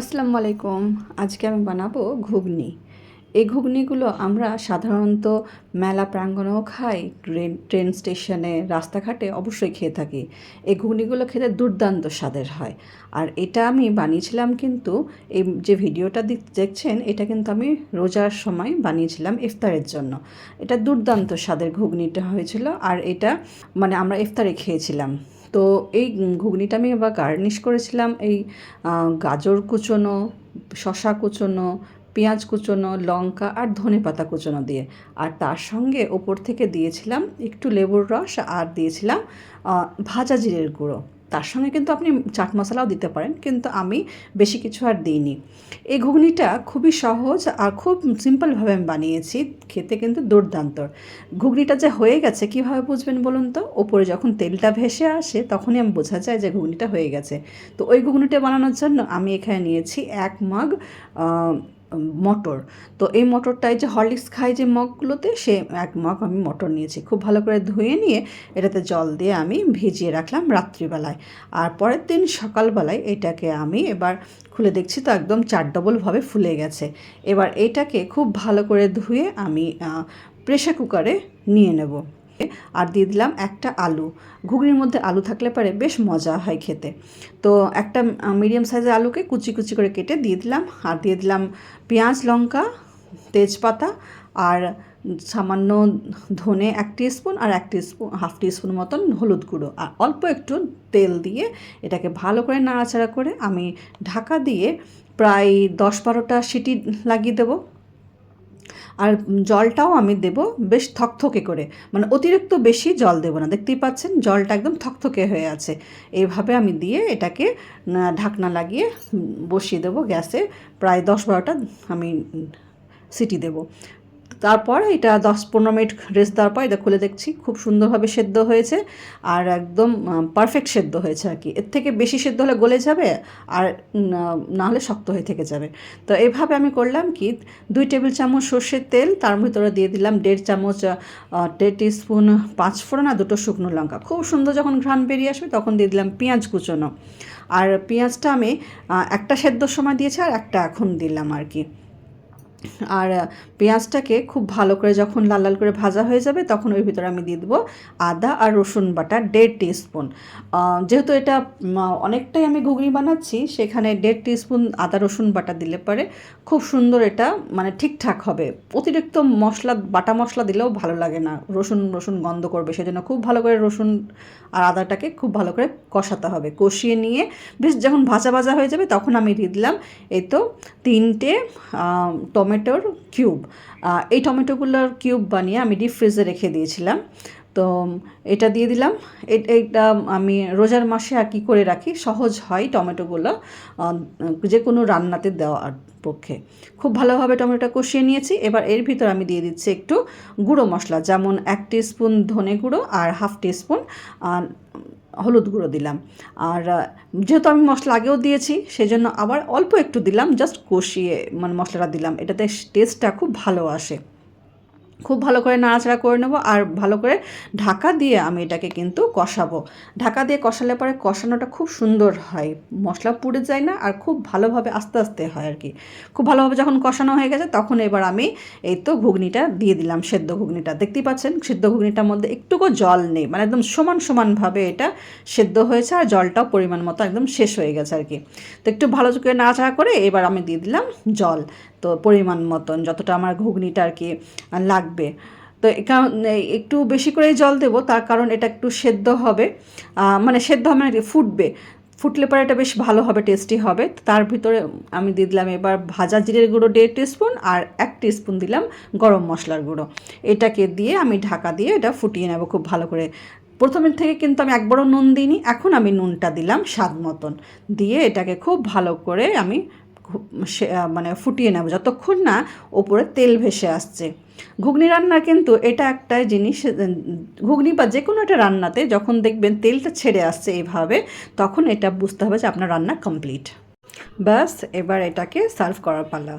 আসসালামু আলাইকুম আজকে আমি বানাবো ঘুগনি। এই ঘুগনিগুলো আমরা সাধারণত মেলা প্রাঙ্গণেও খাই, ট্রেন ট্রেন স্টেশনে, রাস্তাঘাটে অবশ্যই খেয়ে থাকি। এই ঘুগনিগুলো খেতে দুর্দান্ত স্বাদের হয়। আর এটা আমি বানিয়েছিলাম কিন্তু এই যে ভিডিওটা দেখছেন, এটা কিন্তু আমি রোজার সময় বানিয়েছিলাম ইফতারের জন্য। এটা দুর্দান্ত স্বাদের ঘুগনিটা হয়েছিল। আর এটা মানে আমরা ইফতারে খেয়েছিলাম। তো এই ঘুগনিটা আমি আবার গার্নিশ করেছিলাম। এই গাজর কুচনো শশা কুচনো, পেঁয়াজ কুচনো, লঙ্কা আর ধনে পাতা কুচোনো দিয়ে। আর তার সঙ্গে ওপর থেকে দিয়েছিলাম একটু লেবুর রস আর দিয়েছিলাম ভাজা জিরের গুঁড়ো। তার সঙ্গে কিন্তু আপনি চাট মশলাও দিতে পারেন, কিন্তু আমি বেশি কিছু আর দিইনি। এই ঘুগনিটা খুবই সহজ আর খুব সিম্পলভাবে আমি বানিয়েছি, খেতে কিন্তু দুর্দান্ত। ঘুগনিটা যে হয়ে গেছে কীভাবে বুঝবেন বলুন তো? ওপরে যখন তেলটা ভেসে আসে তখনই আমি বোঝা যায় যে ঘুগনিটা হয়ে গেছে। তো ওই ঘুগনিটা বানানোর জন্য আমি এখানে নিয়েছি এক মগ মটর। তো এই মটরটাই যে হরলিক্স খাই যে মগগুলোতে, সে এক মগ আমি মটর নিয়েছি। খুব ভালো করে ধুয়ে নিয়ে এটাতে জল দিয়ে আমি ভিজিয়ে রাখলাম রাত্রিবেলায়। আর পরের দিন সকালবেলায় এটাকে আমি এবার খুলে দেখছি তো একদম চার ডবলভাবে ফুলে গেছে। এবার এটাকে খুব ভালো করে ধুয়ে আমি প্রেশার কুকারে নিয়ে নেব। আর দিয়ে দিলাম একটা আলু। ঘুগনির মধ্যে আলু থাকলে পারে বেশ মজা হয় খেতে। তো একটা মিডিয়াম সাইজের আলুকে কুচি কুচি করে কেটে দিয়ে দিলাম। আর দিয়ে দিলাম পেঁয়াজ, লঙ্কা, তেজপাতা আর সামান্য ধনে এক স্পুন আর এক স্পুন হাফ স্পুন মতন হলুদ গুঁড়ো। আর অল্প একটু তেল দিয়ে এটাকে ভালো করে নাড়াচাড়া করে আমি ঢাকা দিয়ে প্রায় দশ বারোটা সিটি লাগিয়ে দেবো। আর জলটাও আমি দেব বেশ থকথকে করে। মানে অতিরিক্ত বেশি জল দেব না। দেখতেই পাচ্ছেন, জলটা একদম থকথকে হয়ে আছে। এইভাবে আমি দিয়ে এটাকে ঢাকনা লাগিয়ে বসিয়ে দেবো গ্যাসে। প্রায় দশ বারোটা আমি সিটি দেব। তারপর এটা দশ পনেরো মিনিট রেস্ট দেওয়ার পর এটা খুলে দেখছি, খুব সুন্দরভাবে সেদ্ধ হয়েছে আর একদম পারফেক্ট সেদ্ধ হয়েছে আর কি। এর থেকে বেশি সেদ্ধ হলে গলে যাবে আর না হলে শক্ত হয়ে থেকে যাবে। তো এভাবে আমি করলাম কি, দুই টেবিল চামচ সর্ষের তেল, তার ভিতরে দিয়ে দিলাম দেড় চামচ দেড় স্পুন পাঁচ ফোড়ন আর দুটো শুকনো লঙ্কা। খুব সুন্দর যখন ঘ্রাণ বেরিয়ে আসবে তখন দিয়ে দিলাম পেঁয়াজ কুচোনো। আর পেঁয়াজটা আমি একটা সেদ্ধর সময় দিয়েছি আর একটা এখন দিলাম আর কি। আর পেঁয়াজটাকে খুব ভালো করে যখন লাল লাল করে ভাজা হয়ে যাবে তখন ওই ভিতরে আমি দিয়ে দেবো আদা আর রসুন বাটা দেড় টিস্পুন। যেহেতু এটা অনেকটাই আমি ঘুগনি বানাচ্ছি সেখানে দেড় টিস্পুন আদা রসুন বাটা দিলে পরে। খুব সুন্দর এটা মানে ঠিকঠাক হবে। অতিরিক্ত মশলা বাটা মশলা দিলেও ভালো লাগে না। রসুন রসুন গন্ধ করবে সেজন্য খুব ভালো করে রসুন আর আদাটাকে খুব ভালো করে কষাতে হবে। কষিয়ে নিয়ে বেশ যখন ভাজা ভাজা হয়ে যাবে তখন আমি দিয়ে দিলাম। এই তো তিনটে আহ, টমেটোর কিউব। এই টমেটোগুলোর কিউব বানিয়ে আমি ডিপ ফ্রিজে রেখে দিয়েছিলাম। তো এটা দিয়ে দিলাম। এটা আমি রোজার মাসে আর কি করে রাখি? সহজ হয় টমেটোগুলো যে কোনো রান্নাতে দেওয়ার পক্ষে। খুব ভালোভাবে টমেটোটা কষিয়ে নিয়েছি। এবার এর ভিতর আমি দিয়ে দিচ্ছি একটু গুঁড়ো মশলা, যেমন এক স্পুন ধনে গুঁড়ো আর হাফ স্পুন হলুদ গুঁড়ো দিলাম। আর যেহেতু আমি মশলা আগেও দিয়েছি সেই জন্য আবার অল্প একটু দিলাম জাস্ট কষিয়ে মানে মশলাটা দিলাম। এটাতে টেস্টটা খুব ভালো আসে। খুব ভালো করে নাড়াচাড়া করে নেব আর ভালো করে ঢাকা দিয়ে আমি এটাকে কিন্তু কষাবো। ঢাকা দিয়ে কষালে পরে কষানোটা খুব সুন্দর হয়। মশলা পুড়ে যায় না আর খুব ভালোভাবে আস্তে আস্তে হয় আর কি। খুব ভালোভাবে যখন কষানো হয়ে গেছে তখন এবার আমি এই তো ঘুগনিটা দিয়ে দিলাম, সেদ্ধ ঘুগনিটা। দেখতেই পাচ্ছেন, সেদ্ধ ঘুগনিটার মধ্যে একটুকু জল নেই মানে একদম সমান সমানভাবে এটা সেদ্ধ হয়েছে আর জলটাও পরিমাণ মতো একদম শেষ হয়ে গেছে আর কি। তো একটু ভালো করে নাড়াচাড়া করে এবার আমি দিয়ে দিলাম জল। তো পরিমাণ মতন যতটা আমার ঘুগনিটা আর কি লাগবে। তো একা- একটু বেশি করে জল দেব, তার কারণ এটা একটু সেদ্ধ হবে মানে সেদ্ধ হবে না, ফুটবে। ফুটলে পরে এটা বেশ ভালো হবে টেস্টি হবে। তার ভিতরে আমি দিয়ে দিলাম এবার ভাজা জিরের গুঁড়ো দেড় টিস্পুন আর এক টিস্পুন দিলাম গরম মশলার গুঁড়ো। এটাকে দিয়ে আমি ঢাকা দিয়ে এটা ফুটিয়ে নেব খুব ভালো করে। প্রথমের থেকে কিন্তু আমি একবারও নুন দিইনি, এখন আমি নুনটা দিলাম স্বাদ মতন। দিয়ে এটাকে খুব ভালো করে আমি মানে ফুটিয়ে নেব। যতক্ষণ না ওপরে তেল ভেসে আসছে। ঘুগনি রান্না কিন্তু এটা একটা জিনিস ঘুগনি বা যে কোনো একটা রান্নাতে যখন দেখবেন তেলটা ছেড়ে আসছে এইভাবে, তখন এটা বুঝতে হবে যে আপনার রান্না কমপ্লিট। ব্যাস, এবার এটাকে সার্ভ করার পালা।